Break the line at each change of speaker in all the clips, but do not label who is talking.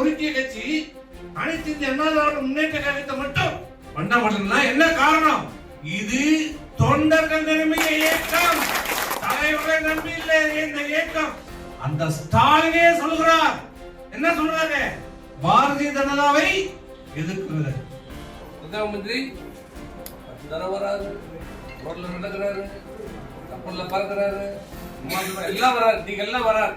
நொறுக்கிய கட்சி அனைத்து இந்திய அண்ணா திராவிட முன்னேற்ற கழகத்தை மட்டும் பண்ண மாட்டேன்னா என்ன காரணம்? இது தொண்டர்கள் நிலைமைய இயக்கம் தலைவர்களை நம்பி இல்லை இந்த இயக்கம் அந்த ஸ்டாலினே சொல்கிறார். என்ன சொல்றாரு பாரதிய ஜனதாவை எதிர்க்கிறது.
பிரதம மந்திரி தர வராரு ரோட்ல நடக்கிறாரு கப்பல்ல பறக்கிறாரு எல்லாம் வராரு நீங்க எல்லாம் வராரு.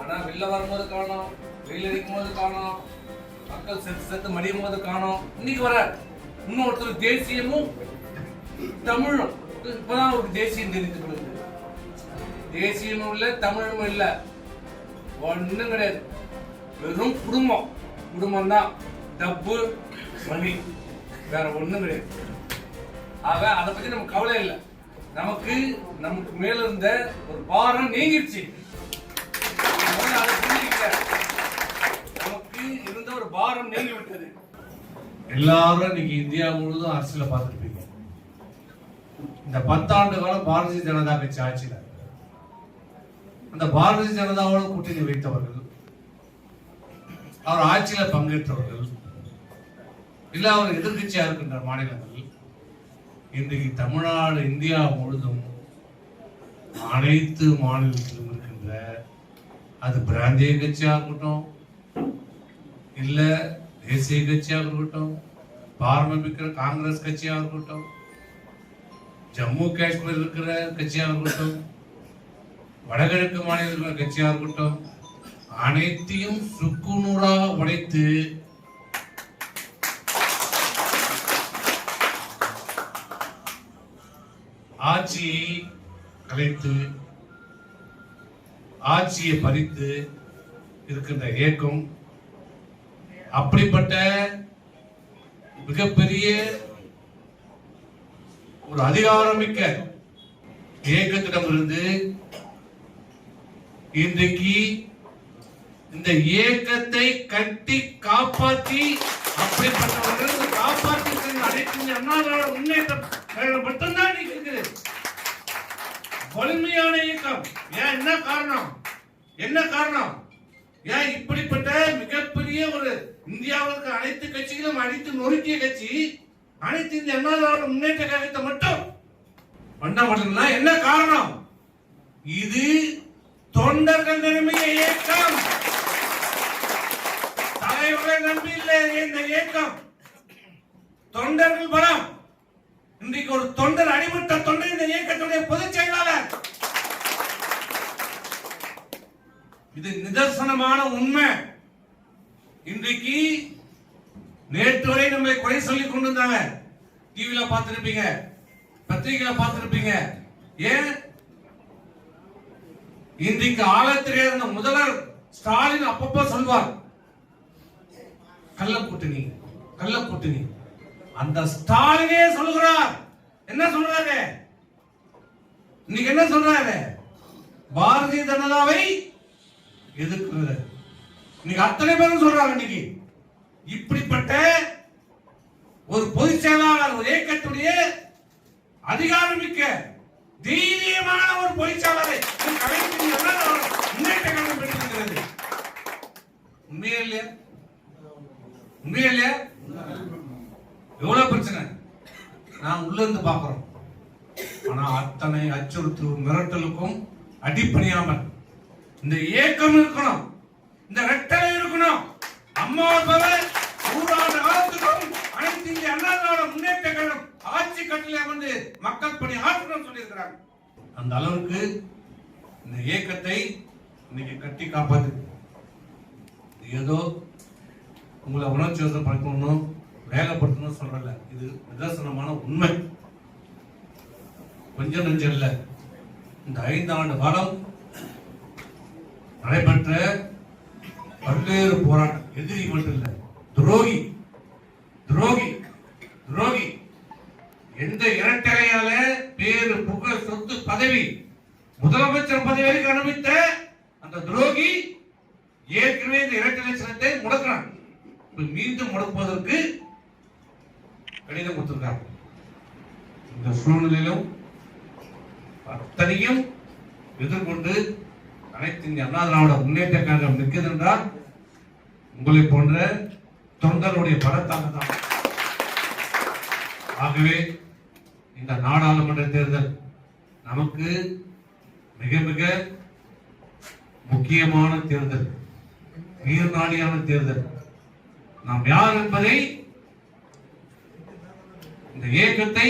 ஆனா வெளில வரும்போது காணோம். வெயில் அடிக்கும் போது காணோம். மக்கள் செத்து செத்து மடியும் போது காணோம். இன்னைக்கு வர இன்னொருத்தர் தேசியமும் தமிழும். இப்பதான் ஒரு தேசியம் தெரிந்து கொள்ளுது தேசியமும் இல்லை தமிழும் இல்லை. ஒண்ணும் கிடையாது. வெறும் குடும்பம். குடும்பம் தான் டப்பு மணி. வேற ஒண்ணும் கிடையாது. ஆக அதை பத்தி நமக்கு கவலை இல்லை. நமக்கு நமக்கு மேல இருந்த ஒரு பாரம் நீங்கிடுச்சு முதல்ல அதை புரிஞ்சுக்க. நமக்கு இருந்த ஒரு பாரம் நீங்கி விட்டது
எல்லாரும் இன்னைக்கு இந்தியா முழுவதும் அரசியல பார்த்துருப்பீங்க இந்த பத்தாண்டு காலம் பாரதிய ஜனதா கட்சி ஆட்சியில். அந்த பாரதிய ஜனதாவோட கூட்டணி வைத்தவர்கள் அவர் ஆட்சியில பங்கேற்றவர்கள் இல்ல அவர் எதிர்க்கட்சியா இருக்கின்ற மாநிலங்கள் இன்றைக்கு தமிழ்நாடு இந்தியா முழுதும் அனைத்து மாநிலத்திலும் இருக்கின்ற அது பிராந்திய கட்சியாக இருக்கட்டும் இல்ல தேசிய கட்சியாக இருக்கட்டும் பாரம்பரிய காங்கிரஸ் கட்சியாக இருக்கட்டும் ஜம்மு காஷ்மீர் இருக்கிற கட்சியாக இருக்கட்டும் வடகிழக்கு மாநில கட்சியாக இருக்கட்டும் அனைத்தையும் சுக்குநூறாக உடைத்து ஆட்சியை கலைத்து ஆட்சியை பறித்து இருக்கின்ற இயக்கம் அப்படிப்பட்ட மிகப்பெரிய ஒரு அதிகாரமிக்க இயக்கத்திடமிருந்து இன்றைக்கு இந்த இயக்கத்தை கட்டி காப்பாற்றி அப்படிப்பட்டவர்கள் காப்பாற்றி அனைத்து இந்திய அண்ணா முன்னேற்றம் மட்டும்தான் இருக்குது வலிமையான இயக்கம். ஏன் என்ன காரணம்? என்ன காரணம்? ஏன் இப்படிப்பட்ட மிகப்பெரிய ஒரு இந்தியாவிற்கு அனைத்து கட்சிகளும் அடித்து நொறுக்கிய கட்சி அனைத்து இந்திய அண்ணா திராவிட முன்னேற்ற கழகத்தை மட்டும் பண்ண மாட்டேன்னா என்ன காரணம்? இது தொண்டர்கள் நிலைமைய இயக்கம் தலைவரை நம்பி இல்லை இந்த இயக்கம் தொண்டர்கள் பலம். இன்றைக்கு ஒரு தொண்டர் நிதர்சனமான உண்மை. இன்றைக்கு நேற்று வரை நம்மை குறை சொல்லி கொண்டு இருந்தாங்க டிவில பார்த்திருப்பீங்க. பத்திரிகையில பார்த்திருப்பீங்க. ஏன்? இன்றைக்கு ஆள தெரியாத முதல்வர் ஸ்டாலின் அப்பப்போ சொல்வார். கள்ள கூட்டணி கள்ள கூட்டணி. அந்த ஸ்டாலினே சொல்கிறார் என்ன சொல்றாரு? இன்னைக்கு என்ன சொல்றாரு? பாரதிய ஜனதாவை எதிர்க்கிறது இன்னைக்கு அத்தனை பேரும் சொல்றாங்க இன்னைக்கு. இப்படிப்பட்ட ஒரு பொதுச் செயலாளர் ஒரு இயக்கத்துடைய அதிகாரமிக்க தைரியமான ஒரு பொதுச் செயலாளரை முன்னேற்ற கழகம் பெற்றிருக்கிறது. உண்மையா இல்லையா? உண்மையா இல்லையா? எவ்வளவு பிரச்சனை? நான் உள்ள இருந்து பாக்குறோம் ஆனா அத்தனை அச்சுறுத்தலும் மிரட்டலுக்கும் அடிப்பணியாமல் இந்த ஏக்கம் இருக்கணும். இந்த ரெட்டலை இருக்கணும். அம்மா பவர் நூறாண்டு காலத்துக்கும் அனைத்து இந்திய அண்ணா திராவிட முன்னேற்ற கழகம் ஆட்சி கட்டில வந்து மக்கள் பணி ஆற்றணும் சொல்லியிருக்கிறாங்க அந்த அளவுக்கு இந்த இயக்கத்தை இன்னைக்கு கட்டி காப்பாத்து ஏதோ உங்களை உணர்ச்சி வசப்படுத்தணும் வேகப்படுத்தணும் சொல்றல இது நிதர்சனமான உண்மை. கொஞ்சம் நெஞ்சம் இல்லை. இந்த ஐந்தாண்டு காலம் நடைபெற்ற பல்வேறு போராட்டம். எதிரி மட்டும் இல்லை துரோகி துரோகி துரோகி. எந்த இரட்டையால பேரு புகழ் சொத்து பதவி முதலமைச்சர் பதவி வரைக்கும் அனுபவித்த அந்த துரோகி ஏற்கனவே இந்த இரட்டை லட்சணத்தை முடக்கிறான். இப்ப மீண்டும் முடக்குவதற்கு கடிதம் கொடுத்திருக்காங்க. இந்த சூழ்நிலையிலும் அத்தனையும் எதிர்கொண்டு அனைத்து இந்திய அண்ணா திராவிட முன்னேற்ற கழகம் நிற்கிறது என்றால் உங்களை போன்ற தொண்டருடைய பலத்தால் தான் ஆகவே இந்த நாடாளுமன்ற தேர்தல் நமக்கு மிக மிக முக்கியமான தேர்தல் உயிர்நாடியான தேர்தல். நாம் யார் என்பதை இந்த இயக்கத்தை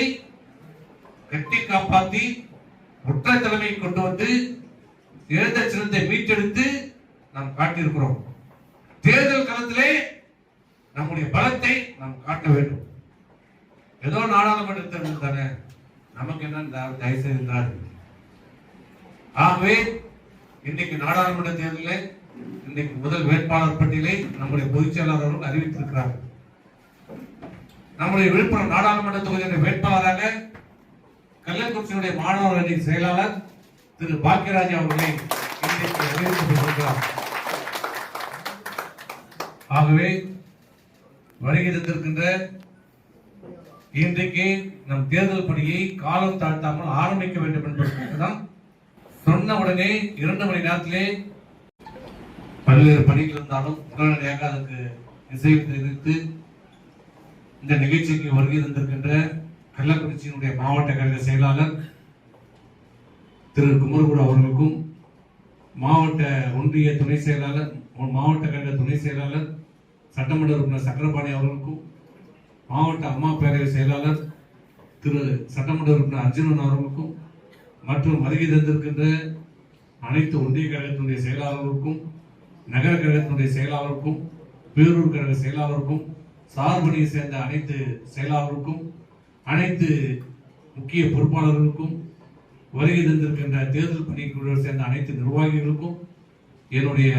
கட்டி காப்பாத்தி ஒற்றை தலைமை கொண்டு வந்து இழந்த சின்னத்தை மீட்டெடுத்து நாம் காட்டியிருக்கிறோம். தேர்தல் களத்திலே நம்முடைய பலத்தை நாம் காட்ட வேண்டும். ஏதோ நாடாளுமன்ற தேர்தல் தானே நமக்கு என்ன தயவு செய்தார் ஆகவே இன்னைக்கு நாடாளுமன்ற தேர்தலில் இன்னைக்கு முதல் வேட்பாளர் பட்டியலை நம்முடைய பொதுச் செயலாளர் அவர்கள் அறிவித்திருக்கிறார். நம்முடைய விழுப்புரம் நாடாளுமன்ற தொகுதியுடைய வேட்பாளராக கள்ளக்குறிச்சியினுடைய மாணவர் அணி செயலாளர் திரு பாக்கியராஜ் அவர்களை இன்றைக்கு அறிவிக்கப்பட்டிருக்கிறார் ஆகவே வருகை தந்திருக்கின்ற இன்றைக்கு நம் தேர்தல் பணியை காலம் தாழ்த்தாமல் ஆரம்பிக்க வேண்டும் என்பதற்குதான் சொன்ன உடனே இரண்டு மணி நேரத்திலே பல்வேறு பணிகள் இருந்தாலும் உடனடியாக அதுக்கு இசை தெரிவித்து இந்த நிகழ்ச்சிக்கு வருகை தந்திருக்கின்ற கள்ளக்குறிச்சியினுடைய மாவட்ட கழக செயலாளர் திரு குமரகுடு அவர்களுக்கும் மாவட்ட ஒன்றிய துணை செயலாளர் மாவட்ட கழக துணை செயலாளர் சட்டமன்ற உறுப்பினர் சக்கரபாணி அவர்களுக்கும் மாவட்ட அம்மா பேரவை செயலாளர் திரு சட்டமன்ற உறுப்பினர் அர்ஜுனன் அவர்களுக்கும் மற்றும் வருகை தந்திருக்கின்ற அனைத்து ஒன்றிய கழகத்தினுடைய செயலாளர்களுக்கும் நகர கழகத்தினுடைய செயலாளருக்கும் பேரூர் கழக செயலாளருக்கும் சார்பணியை சேர்ந்த அனைத்து செயலாளருக்கும் அனைத்து முக்கிய பொறுப்பாளர்களுக்கும் வருகை தந்திருக்கின்ற தேர்தல் பணிக்குழுவை சேர்ந்த அனைத்து நிர்வாகிகளுக்கும் என்னுடைய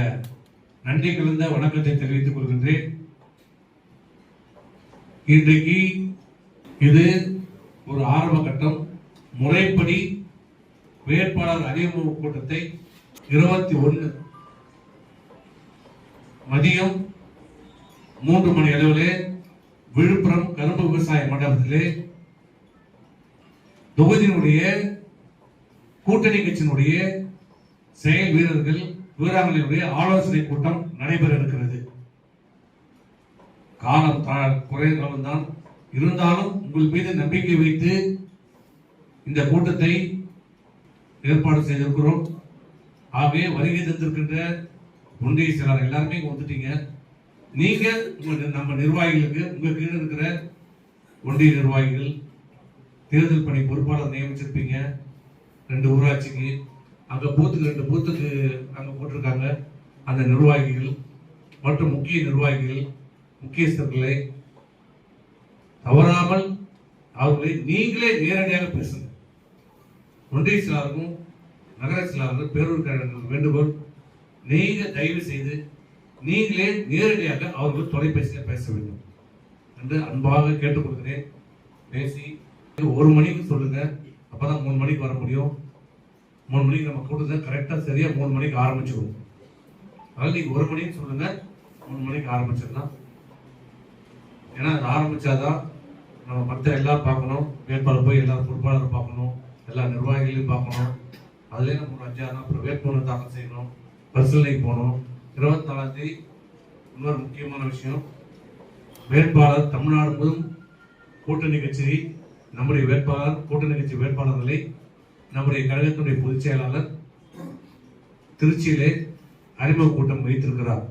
நன்றி கலந்த வணக்கத்தை தெரிவித்துக் கொள்கின்றேன். இன்றைக்கு இது ஒரு ஆரம்ப கட்டம். முறைப்படி வேட்பாளர் அறிமுக கூட்டத்தை இருபத்தி ஒன்று மதியம் மூன்று மணி அளவிலே விழுப்புரம் கரும்பு விவசாய மண்டபத்திலே தொகுதியினுடைய கூட்டணி கட்சியினுடைய செயல் வீரர்கள் வீராங்கனையுடைய ஆலோசனை கூட்டம் நடைபெற இருக்கிறது காலம் தா- குறை காலம்தான். இருந்தாலும் உங்கள் மீது நம்பிக்கை வைத்து இந்த கூட்டத்தை ஏற்பாடு செய்திருக்கிறோம். ஆகவே வருகை தந்திருக்கின்ற ஒன்றிய செயலாளர் எல்லாருமே இங்க வந்துட்டீங்க. நீங்க நம்ம நிர்வாகிகளுக்கு உங்க கீழே இருக்கிற ஒன்றிய நிர்வாகிகள் தேர்தல் பணி பொறுப்பாளர் நியமிச்சிருப்பீங்க. ரெண்டு ஊராட்சிக்கு அங்கே பூத்துக்கு ரெண்டு பூத்துக்கு அங்கே போட்டிருக்காங்க. அந்த நிர்வாகிகள் மற்றும் முக்கிய நிர்வாகிகள் முக்கியஸ்தர்களை தவறாமல் அவர்களை நீங்களே நேரடியாக பேசுங்க. ஒன்றிய செயலாளருக்கும் நகர செயலாளர்கள் பேரூர் கழகங்களுக்கு வேண்டுகோள் நீங்கள் தயவு செய்து நீங்களே நேரடியாக அவர்கள் தொலைபேசியில் பேச வேண்டும். என்று அன்பாக கேட்டுக்கொள்கிறேன். பேசி ஒரு மணிக்கு சொல்லுங்கள் அப்போ தான் மூணு மணிக்கு வர முடியும். மூணு மணிக்கு நம்ம கூட்டத்தை கரெக்டாக சரியாக மூணு மணிக்கு ஆரம்பிச்சிருவோம். அதனால் நீங்கள் ஒரு மணிக்கு சொல்லுங்க மூணு மணிக்கு ஆரம்பிச்சிடலாம். ஏன்னா அது ஆரம்பித்தாதான் நம்ம மற்ற எல்லாம் பார்க்கணும் வேட்பாளர் போய் எல்லா பொறுப்பாளரும் பார்க்கணும் எல்லா நிர்வாகிகளையும் பார்க்கணும். அதுலேயே நம்ம ஒரு அஞ்சாயிரம் அப்புறம் வேட்புமனு தாக்கல் செய்யணும் பரிசீலனைக்கு போகணும். இருபத்தி நாலாம் தேதி இன்னொரு முக்கியமான விஷயம் வேட்பாளர் தமிழ்நாடு முழுவதும் கூட்டணி கட்சி நம்முடைய வேட்பாளர் கூட்டணி கட்சி வேட்பாளர்களை நம்முடைய கழகத்தினுடைய பொதுச் செயலாளர் திருச்சியிலே அறிமுக கூட்டம் வைத்திருக்கிறார்.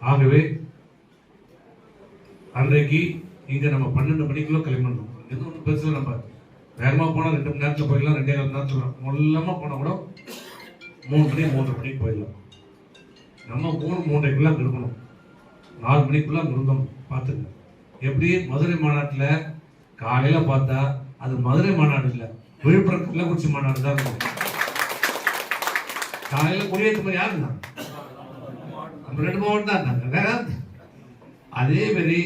ஆகவே அன்றைக்கு இங்க நம்ம பன்னெண்டு மணிக்குள்ள கிளம்பணும் எதுவும் ஒன்றும் பெருசு நம்ம வேகமா போனா ரெண்டு மணி நேரத்துல போயிடலாம் ரெண்டே கால் நேரத்துல மொல்லமா போனா கூட மூணு மணி மூன்றரை மணிக்கு போயிடலாம். நம்ம மூணு மூன்றைக்குள்ள அங்க இருக்கணும். நாலு மணிக்குள்ள அங்க இருந்தோம் பார்த்துங்க. எப்படி மதுரை மாநாட்டில் காலையில பார்த்தா அது மதுரை மாநாடு இல்ல. விழுப்புரம் கள்ளக்குறிச்சி மாநாடு தான் இருக்கும். காலையில குடியேற்ற மாதிரி இருந்தாங்க நம்ம ரெண்டு மாவட்டம் தான் இருந்தாங்க. வேற அதே மாதிரி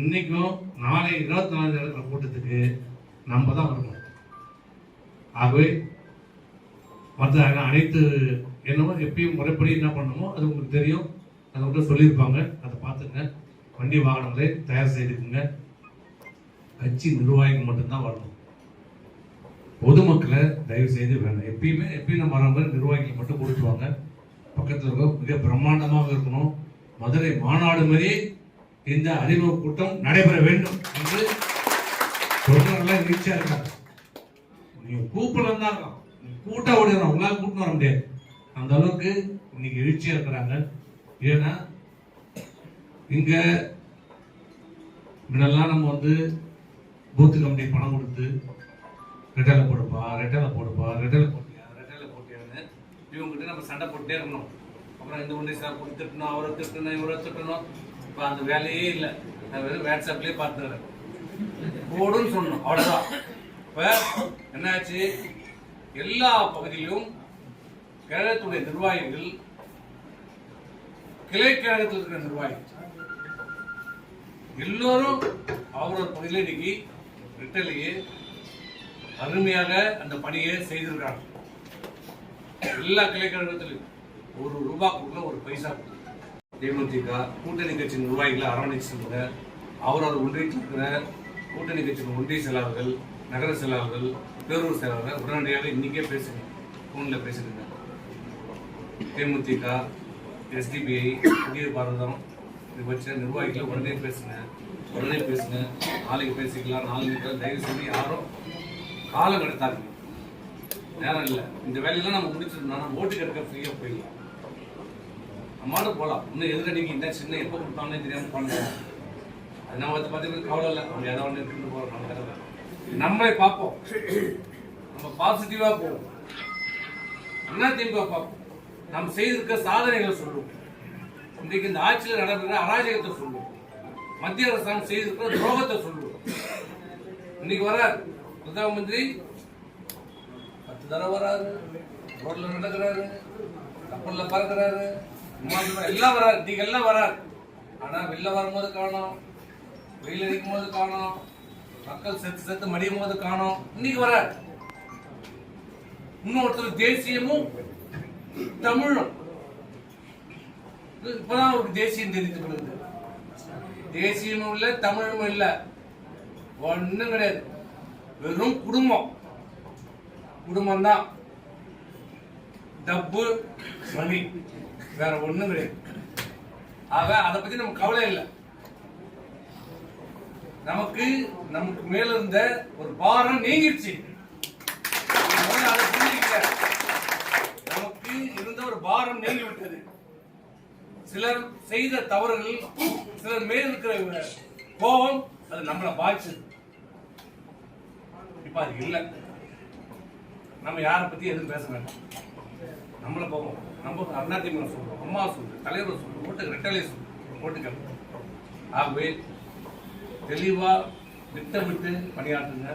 இன்னைக்கும் நாளை இருபத்தி நாலு நடக்கிற கூட்டத்துக்கு நம்ம தான் வரணும். ஆகவே மற்ற அனைத்து என்னமோ எப்பயும் முறைப்படி என்ன பண்ணணுமோ அது உங்களுக்கு தெரியும். அதை மட்டும் சொல்லியிருப்பாங்க. அதை பார்த்துங்க. வண்டி வாகனங்களை தயார் செய்துக்குங்க. கட்சி நிர்வாகிக்கு மட்டும்தான் வரணும். பொதுமக்களை தயவு செய்து வேணும் எப்பயுமே எப்பயும் நம்ம வர மாதிரி நிர்வாகிகள் மட்டும் கொடுத்துருவாங்க பக்கத்தில் இருக்க மிக பிரம்மாண்டமாக இருக்கணும். மதுரை மாநாடு மாதிரி இந்த அறிமுக கூட்டம் நடைபெற வேண்டும் என்று சொல்றவங்களாம் நீச்சா இருக்காங்க. நீங்க கூப்பிடலாம் தான் இருக்கோம். கூட்ட ஓடிடுறோம் உங்களால கூட்டிட்டு வர முடியாது. அந்த அளவுக்கு இன்னைக்கு எழுச்சியா இருக்கிறாங்க. ஏன்னா இங்க முன்னெல்லாம் நம்ம வந்து பூத்து கம்பெனி பணம் கொடுத்து ரெட்டலை போடுப்பா ரெட்டலை போடுப்பா ரெட்டலை போட்டியா ரெட்டலை போட்டியான்னு இவங்ககிட்ட நம்ம சண்டை போட்டுட்டே இருக்கணும். அப்புறம் இந்த ஒன்றை சார் கொடுத்துட்டணும் அவரை திட்டணும் இவரை திட்டணும். இப்போ அந்த வேலையே இல்லை. நான் வெறும் வாட்ஸ்அப்லேயே பார்த்துக்கிறேன். போடுன்னு சொன்னோம் அவ்வளோதான் இப்போ என்னாச்சு? எல்லா பகுதியிலும் கழகத்துடைய நிர்வாகிகள் கிளை கழகத்தில் இருக்கிற நிர்வாகிகள் எல்லோரும் அவரோட பகுதியில் இன்னைக்கு இட்டலியே அருமையாக அந்த பணியை செய்திருக்காங்க எல்லா கிளைக்கழகத்திலும் ஒரு ரூபா கொடுக்கல ஒரு பைசா தேமுதிக கூட்டணி கட்சி நிர்வாகிகளை அரவணைச்சிருந்த அவர் அவரவர் ஒன்றியத்தில் இருக்கிற கூட்டணி கட்சியின் ஒன்றிய செயலாளர்கள் நகர செயலாளர்கள் பேரூர் செயலாளர்கள் உடனடியாக இன்னைக்கே பேசுங்க ஃபோனில் பேசுங்க தேமுதிக எஸ்டிபிஐ புதிய பாரதம் இது வச்ச நிர்வாகிகளை உடனே பேசுங்க. உடனே பேசுங்க. நாளைக்கு பேசிக்கலாம் நாளைக்கு தயவு செஞ்சு யாரும் காலம் எடுத்தாங்க நேரம் இல்லை. இந்த வேலையெல்லாம் நம்ம முடிச்சிருந்தோம்னா ஓட்டு எடுக்க ஃப்ரீயாக போயிடலாம். நம்மளால போகலாம் இன்னும் எதிரடிக்கு இந்த சின்ன எப்போ கொடுத்தாங்கன்னே தெரியாமல் பண்ணுங்க அது நம்ம அதை பார்த்தீங்கன்னா கவலை இல்லை. அவங்க எதாவது ஒன்று எடுத்துட்டு போகிறோம் நம்ம கதை நம்மளே பார்ப்போம். நம்ம பாசிட்டிவாக போவோம். என்ன திமுக பார்ப்போம்? நம்ம செய்திருக்க சாதனைகளை சொல்லுவோம். இன்றைக்கு இந்த ஆட்சியில் நடக்கிற அராஜகத்தை சொல்லுவோம். மத்திய அரசாங்கம் செய்திருக்கிற துரோகத்தை சொல்லுவோம். இன்னைக்கு வர பிரதம மந்திரி பத்து தடவை வராரு. ரோட்ல நடக்கிறாரு. கப்பல்ல பறக்கிறாரு. எல்லாம் வராரு. இன்னைக்கு எல்லாம் வராரு. ஆனா வெளில வரும்போது காணோம். வெயில் அடிக்கும் போது காணோம். மக்கள் செத்து செத்து மடியும் போது காணோம். இன்னைக்கு வராரு. இன்னொருத்தர் தேசியமும் தமிழும். இது இப்பதான் ஒரு தேசியம் தெரிந்து தேசியமும் இல்ல தமிழும் இல்ல. ஒண்ணும் கிடையாது. வெறும் குடும்பம். குடும்பம் தான் டப்பு மணி. வேற ஒண்ணும் கிடையாது. ஆக அதை பத்தி நமக்கு கவலை இல்லை. நமக்கு நமக்கு மேல இருந்த ஒரு பாரம் நீங்கிடுச்சு அதை நமக்கு இருந்த ஒரு பாரம் நீங்கி விட்டது சிலர் செய்த தவறுகள் சிலர் மேல் இருக்கிற கோபம் அது நம்மளை பாதிச்சது. இப்ப அது இல்லை. நம்ம யாரை பத்தி எதுவும் பேச வேண்டாம். நம்மள போவோம் நம்ம அதிமுக சொல்றோம் அம்மா சொல்றோம் தலைவர் சொல்றோம் ஓட்டு ரெட்டலை சொல்றோம் ஓட்டுகள் ஆகவே தெளிவா திட்டமிட்டு பணியாற்றுங்க.